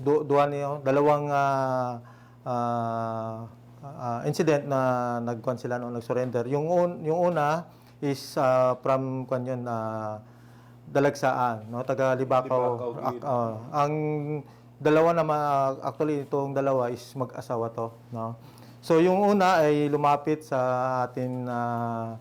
du- duwa niyo, dalawang ah, ah, ah, incident na nagkuan sila nung nag-surrender. Yung un, yung una is ah, from kuan yun na Dalagsaan, no, taga. Libacao, Ak- ah, ang dalawa naman actually itong dalawa is mag-asawa to, no. So yung una ay lumapit sa atin ah,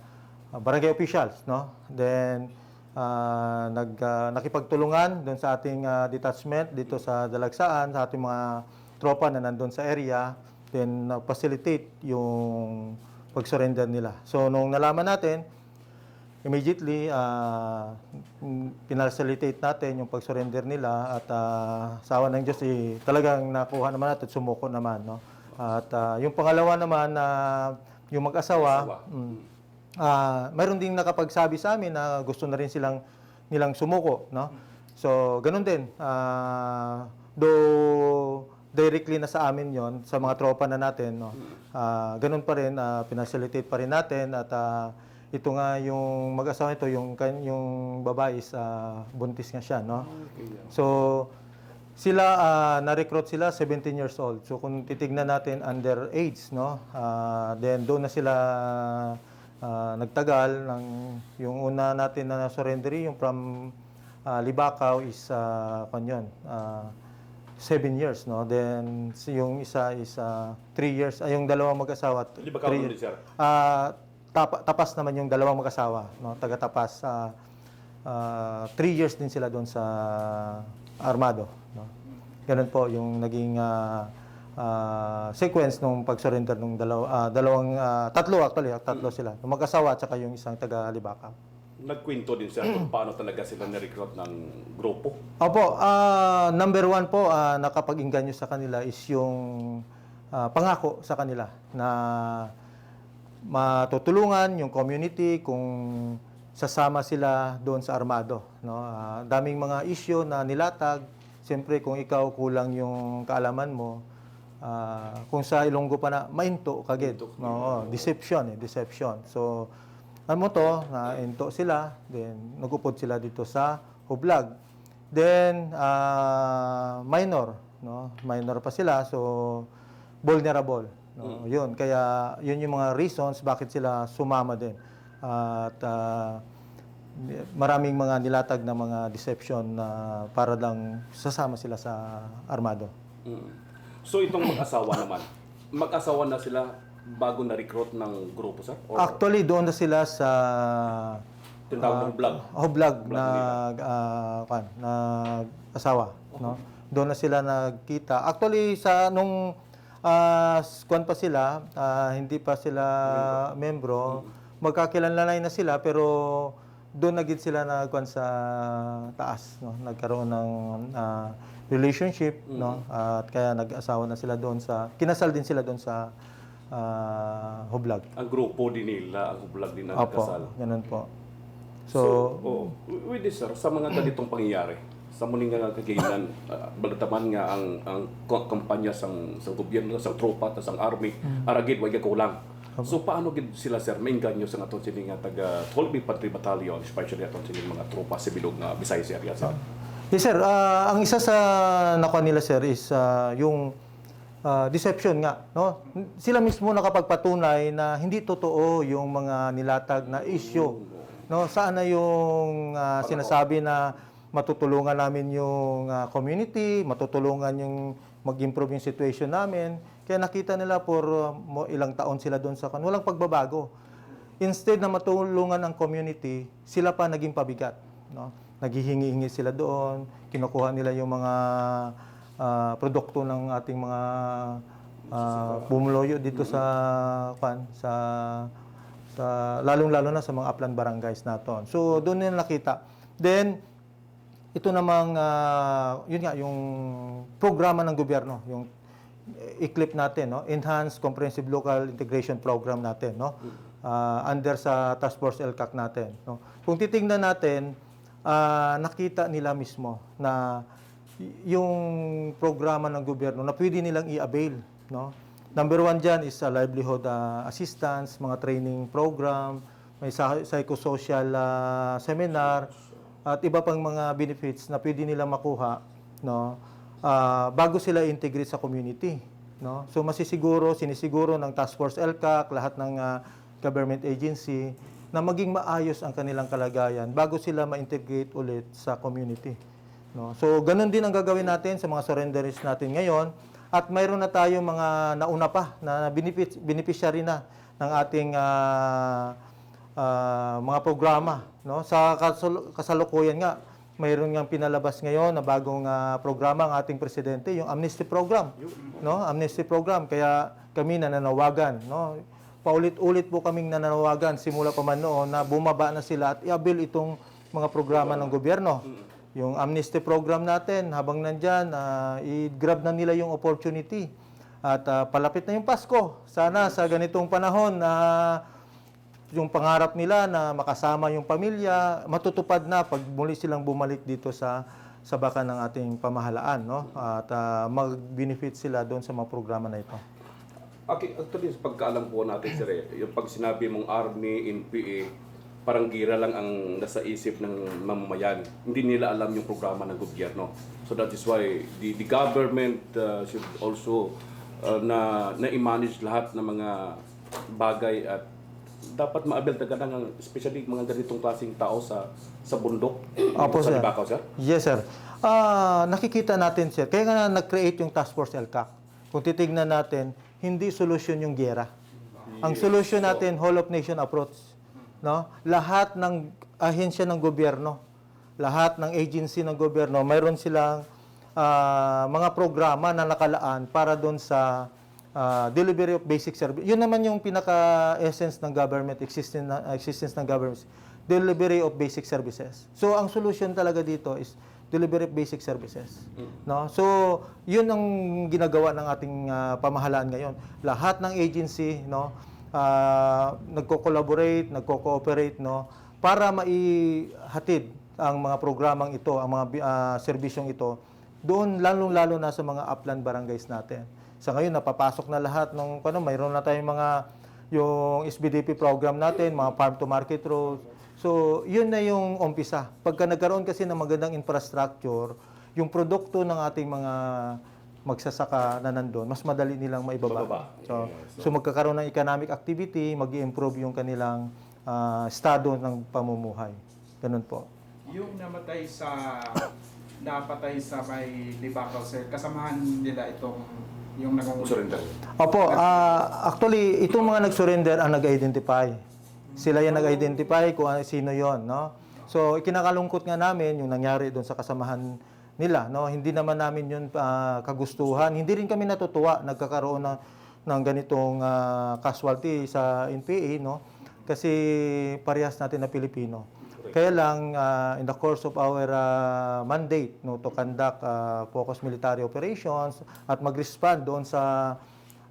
barangay officials, no. Then ah, nag ah, nakipagtulungan doon sa ating ah, detachment dito sa Dalagsaan sa ating mga tropa na nandoon sa area. Then uh, facilitate yung pag-surrender nila. So nung nalaman natin immediately uh, pinacilitate natin yung pag-surrender nila at uh, sa awa ng Diyos eh, talagang nakuha naman natin at sumuko naman no? At ah, yung pangalawa naman na yung mag-asawa. mm, ah, mayroon ding nakapagsabi sa amin na gusto na rin silang nilang sumuko no? So ganun din. Ah though directly na sa amin yon sa mga tropa na natin no? Ah, ganun pa rin ah, pinacilitate pa rin natin at ah, ito nga yung mag-asawa ito yung yung babae is ah, buntis nga siya no? So sila ah, na-recruit sila 17 years old. So kung titignan natin under age no? Ah, then doon na sila ah, nagtagal ng yung una natin na surrender yung from ah, Libacao is uh, yun, ah, seven years, no? Then, si- yung isa is uh, three years, ay yung dalawang mag-asawa. Libacao three- din, sir. Ah, tapa- tapas naman yung dalawang mag-asawa, no? Taga-tapas. ah, ah, three years din sila doon sa Armado, no? Ganun po yung naging ah, ah, sequence nung pag-surrender ng dalaw, ah, dalawang, ah, tatlo actually, tatlo sila. Yung mag-asawa at saka yung isang taga-Libacao. Nagkwento din sir kung paano talaga sila na-recruit ng grupo. Opo, ah, number one po ah, nakapag-inganyo sa kanila is yung ah, pangako sa kanila na matutulungan yung community kung sasama sila doon sa armado. No? Ah, daming mga issue na nilatag. Siyempre, kung ikaw kulang yung kaalaman mo, ah, kung sa Ilonggo pa na, mainto kagid. No, deception eh, deception. So, ano mo to, na into sila, then nagupod sila dito sa Hublag. Then, ah, minor, no? Minor pa sila, so vulnerable. No? Yun, kaya yun yung mga reasons bakit sila sumama din. At ah, maraming mga nilatag na mga deception na para lang sasama sila sa armado. Mm. So itong mag-asawa naman, mag-asawa na sila bago na-recruit ng grupo sir? Or Actually, doon na sila sa tinatawag ng vlog? Hoblag na ah, kan, na asawa, no? Doon na sila nagkita. Actually sa nung uh, kwan pa sila, ah, hindi pa sila membro, magkakilanlanay na sila pero doon na gid sila nagkwan sa taas, no? Nagkaroon ng ah, relationship, no? At kaya nag-asawa na sila doon sa kinasal din sila doon sa ah, Hoblag. Ang grupo din nila, ang vlog din na Opo, nagkasal. ganun po. So, So, oh, with this sir, sa mga ganitong pangyayari, sa muling nga kagainan, uh, balataman nga ang ang kampanya sang sa gobyerno, sa tropa, sang army, aragid wag kulang. So paano gid sila sir mainganyo sa aton sini nga taga 12 Infantry Battalion, especially aton sini mga tropa sa bilog nga Visayas area sa Yes sir, Ah, ang isa sa nakuha nila sir is ah, yung ah, deception nga, no? Sila mismo nakapagpatunay na hindi totoo yung mga nilatag na issue. No, saan na yung ah, sinasabi na matutulungan namin yung ah, community, matutulungan yung mag-improve yung situation namin. Kaya nakita nila for mo- ilang taon sila doon sa kan, walang pagbabago. Instead na matulungan ang community, sila pa naging pabigat. No? Naghihingi-hingi sila doon, kinukuha nila yung mga ah, produkto ng ating mga ah, bumuloyo dito sa kan sa sa lalong-lalo na sa mga upland barangays naton. So doon nila nakita. Then ito namang ah, yun nga yung programa ng gobyerno, yung i-clip natin, no? Enhanced Comprehensive Local Integration Program natin, no? Ah, under sa Task Force LCAC natin, no? Kung titingnan natin, ah, nakita nila mismo na yung programa ng gobyerno na pwede nilang i-avail, no? Number one dyan is a livelihood ah, assistance, mga training program, may psy- psychosocial ah, seminar, at iba pang mga benefits na pwede nila makuha, no? Ah, bago sila integrate sa community. No? So masisiguro, sinisiguro ng Task Force LCAC, lahat ng ah, government agency, na maging maayos ang kanilang kalagayan bago sila ma-integrate ulit sa community. No? So ganun din ang gagawin natin sa mga surrenderies natin ngayon at mayroon na tayong mga nauna pa na beneficiary na ng ating ah, ah, mga programa. No? Sa kasal- kasalukuyan nga, mayroon nga pinalabas ngayon na bagong ah, programa ang ating presidente, yung amnesty program. No? Amnesty program. Kaya kami nananawagan. No? Paulit-ulit po kaming nananawagan simula pa man noon na bumaba na sila at i-avail itong mga programa ng gobyerno. Yung amnesty program natin, habang nandyan, ah, i-grab na nila yung opportunity. At ah, palapit na yung Pasko. Sana sa ganitong panahon na yung pangarap nila na makasama yung pamilya, matutupad na pag muli silang bumalik dito sa sa baka ng ating pamahalaan, no? At ah, mag-benefit sila doon sa mga programa na ito. Okay, actually, sa pagkaalam po natin, sir, eh, yung pag sinabi mong Army, NPA, parang gira lang ang nasa isip ng mamamayan. Hindi nila alam yung programa ng gobyerno. So that is why the, the government uh, should also uh, na na-manage lahat ng mga bagay at dapat ma-avail talaga ng especially mga ganitong klaseng tao sa sa bundok. Opo, sa sir. Libakaw, sir. Yes, sir. Ah, nakikita natin, sir. Kaya nga nag-create yung Task Force LCAC. Kung titignan natin, hindi solusyon yung gera. Ang solusyon natin, whole of nation approach. No? Lahat ng ahensya ng gobyerno, lahat ng agency ng gobyerno, mayroon silang ah, mga programa na nakalaan para doon sa ah, delivery of basic service. Yun naman yung pinaka-essence ng government, existence, na, existence ng government, delivery of basic services. So, ang solution talaga dito is delivery of basic services. No? So, yun ang ginagawa ng ating ah, pamahalaan ngayon. Lahat ng agency, no, ah, nagko-collaborate, nagko-cooperate, no, para maihatid ang mga programang ito, ang mga ah, serbisyong ito, doon lalong-lalo na sa mga upland barangays natin. Sa ngayon, napapasok na lahat ng, ano, mayroon na tayong mga, yung SBDP program natin, mga farm to market roads. So, yun na yung umpisa. Pagka nagkaroon kasi ng magandang infrastructure, yung produkto ng ating mga magsasaka na nandun, mas madali nilang maibaba. Bababa. So, so magkakaroon ng economic activity, mag improve yung kanilang ah, estado ng pamumuhay. Ganun po. Yung namatay sa napatay sa may Libakaw sir, kasamahan nila itong yung nangungulit. Surrender. Opo, ah, actually, itong mga nag-surrender ang nag-identify. Sila yung nag-identify kung ano- sino yon, no? So, ikinakalungkot nga namin yung nangyari doon sa kasamahan nila, no? Hindi naman namin yun ah, kagustuhan. Hindi rin kami natutuwa nagkakaroon ng, ng ganitong ah, casualty sa NPA, no? Kasi parehas natin na Pilipino. Kaya lang, ah, in the course of our ah, mandate no, to conduct ah, focused military operations at mag-respond doon sa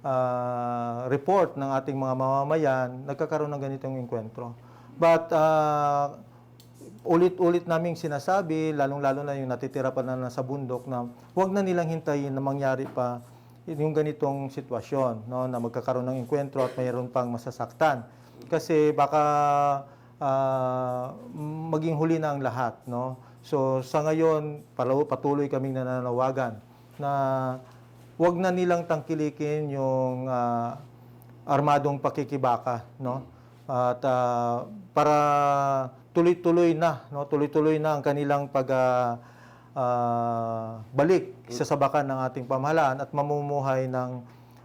ah, report ng ating mga mamamayan, nagkakaroon ng ganitong enkwentro. But ah, ulit-ulit naming sinasabi, lalong-lalo na yung natitira pa na nasa bundok, na huwag na nilang hintayin na mangyari pa yung ganitong sitwasyon, no, na magkakaroon ng enkwentro at mayroon pang masasaktan. Kasi baka ah, maging huli na ang lahat. No? So sa ngayon, patuloy kaming nananawagan na huwag na nilang tangkilikin yung ah, armadong pakikibaka. No? At ah, para tuloy-tuloy na, no? tuloy-tuloy na ang kanilang pag ah, ah, balik sa sabakan ng ating pamahalaan at mamumuhay ng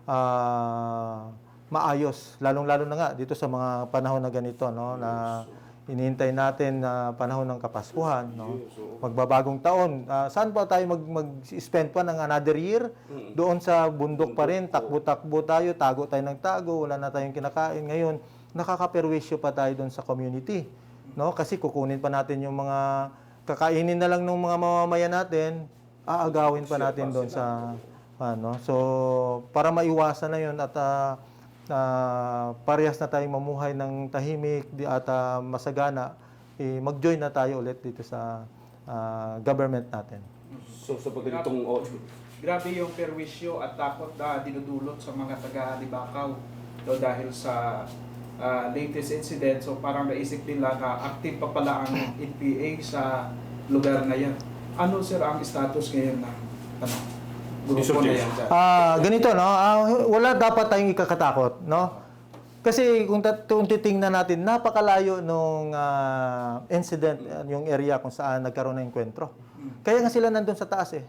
ah, maayos, lalong-lalo na nga dito sa mga panahon na ganito, no, na inihintay natin na panahon ng Kapaskuhan, no. Magbabagong taon. Ah, saan pa tayo mag mag-spend pa ng another year? Doon sa bundok pa rin, takbo-takbo tayo, tago tayo ng tago, wala na tayong kinakain. Ngayon, nakakaperwisyo pa tayo doon sa community, no? Kasi kukunin pa natin yung mga kakainin na lang ng mga mamamayan natin, aagawin pa natin doon sa ano. So, para maiwasan na 'yon at ah, ah, parehas na tayong mamuhay ng tahimik di- at ah, masagana, eh, mag-join na tayo ulit dito sa ah, government natin. So sa pagganitong oh, Grabe yung perwisyo at takot na dinudulot sa mga taga Libakaw no, dahil sa ah, latest incident. So parang naisip nila na active pa pala ang NPA sa lugar na yan. Ano sir ang status ngayon ng ano, grupo na yan. Ah, ganito no, ah, wala dapat tayong ikakatakot, no? Kasi kung, tat- kung titingnan natin, napakalayo nung ah, incident, ah, yung area kung saan nagkaroon ng enkwentro. Kaya nga sila nandun sa taas eh.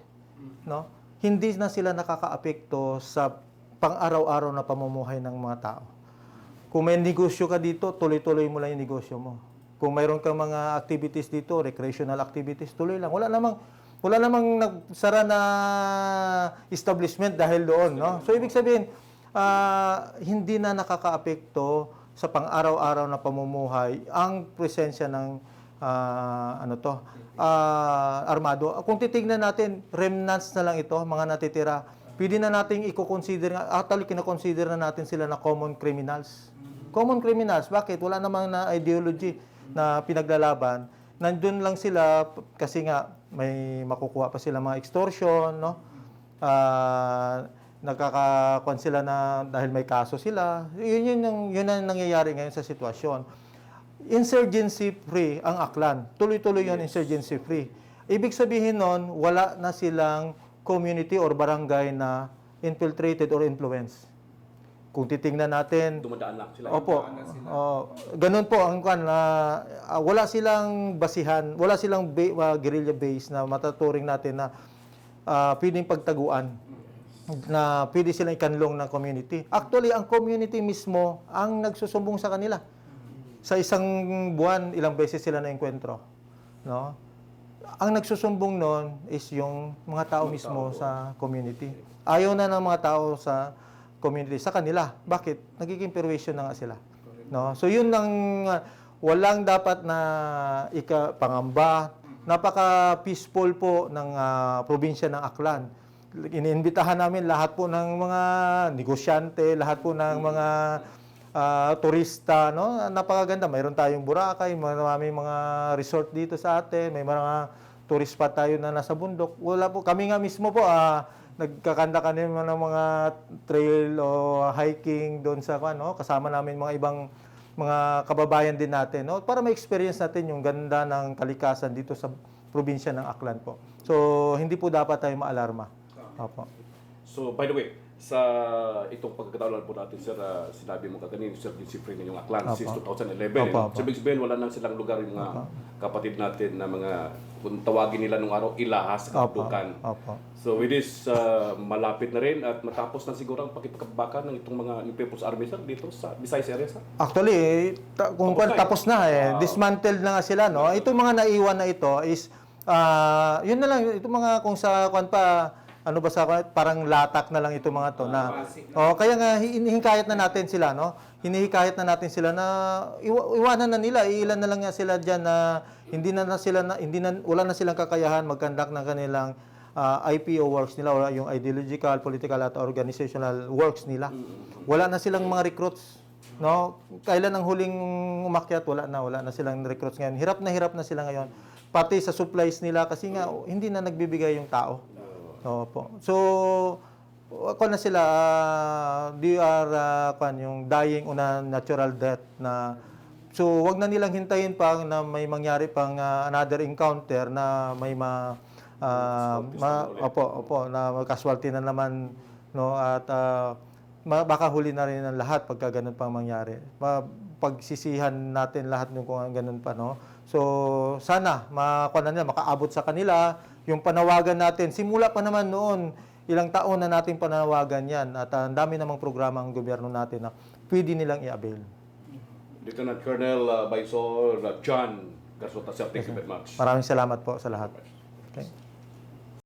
No? Hindi na sila nakakaapekto sa pang-araw-araw na pamumuhay ng mga tao. Kung may negosyo ka dito, tuloy-tuloy mo lang yung negosyo mo. Kung mayroon kang mga activities dito, recreational activities, tuloy lang. Wala namang wala namang nagsara na establishment dahil doon, no? So ibig sabihin, ah, hindi na nakakaapekto sa pang-araw-araw na pamumuhay ang presensya ng ah, ano to, ah, armado. Kung titingnan natin, remnants na lang ito, mga natitira. Pwede na nating i-consider, actually kinakonsider na natin sila na common criminals. Common criminals, bakit? Wala namang na ideology na pinaglalaban. Nandun lang sila kasi nga may makukuha pa sila mga extortion, no? Ah, nakakakuan sila na dahil may kaso sila. Yun yun yung yun ang nangyayari ngayon sa sitwasyon. Insurgency free ang Aklan. Tuloy-tuloy yun insurgency free. Ibig sabihin nun, wala na silang community or barangay na infiltrated or influenced. Kung titingnan natin, Dumadaan lang sila. Opo. Oh, ganun po ang kan na ah, wala silang basihan, wala silang ba- ah, guerrilla base na mataturing natin na ah, pwedeng pagtaguan na pwede silang ikanlong ng community. Actually, ang community mismo ang nagsusumbong sa kanila. Sa isang buwan, ilang beses sila na enkwentro. No? Ang nagsusumbong noon is yung mga tao mismo sa community. Ayaw na ng mga tao sa community sa kanila. Bakit? Nagiging perversion na nga sila. No? So yun ang uh, walang dapat na ika pangamba. Napaka peaceful po ng ah, probinsya ng Aklan. Iniimbitahan namin lahat po ng mga negosyante, lahat po ng mga ah, turista, no? Napakaganda. Mayroon tayong Boracay, marami mga resort dito sa atin, may mga tourist spot tayo na nasa bundok. Wala po kami nga mismo po ah nagkakanda kami ng mga trail o hiking doon sa ano, kasama namin mga ibang mga kababayan din natin, no? Para ma-experience natin yung ganda ng kalikasan dito sa probinsya ng Aklan po. So, hindi po dapat tayo maalarma. Opo. So, by the way, sa itong pagkakataon po natin, sir, ah, sinabi mo kanina, Sir Vinci Free ng Aklan Opo. since 2011. Opo, eh. So, ibig sabihin, wala nang silang lugar yung mga kapatid natin na mga, kung tawagin nila nung araw, ilahas. Opo. So, with this, ah, malapit na rin at matapos na siguro ang pakipagbakan ng itong mga ng People's Army, sir, dito sa Visayas area, sir. Actually, ta- kung Tapos na eh. tapos na eh, dismantled na nga sila, no? Itong mga naiwan na ito is, ah, yun na lang, itong mga kung sa kwan pa, ano ba sa parang latak na lang itong mga to na, Basic oh, kaya nga hinihikayat na natin sila, no? Hinihikayat na natin sila na iwa- iwanan na nila, ilan na lang nga sila diyan na hindi na, na sila na, hindi na, wala na silang kakayahan mag-conduct ng kanilang ah, IPO works nila or yung ideological, political at organizational works nila. Wala na silang mga recruits. No? Kailan ang huling umakyat? Wala na. Wala na silang recruits ngayon. Hirap na hirap na sila ngayon. Pati sa supplies nila kasi nga hindi na nagbibigay yung tao. Opo. So, ako na sila, ah, they are, ah, kwan, yung dying on a natural death na So, wag na nilang hintayin pa na may mangyari pang ah, another encounter na may ma, ah, ma opo, opo, na casualty na naman no at ma- baka huli na rin ang lahat pagka ganun pang mangyari. Ma- pagsisihan natin lahat ng kung ganun pa no. So, sana makuha na nila, makaabot sa kanila yung panawagan natin. Simula pa naman noon, ilang taon na natin panawagan yan at ah, ang dami namang programa ang gobyerno natin na pwede nilang i-avail. Lieutenant Colonel uh, Baisor uh, John Garsota, sir, thank you very much. Maraming salamat po sa lahat. Okay.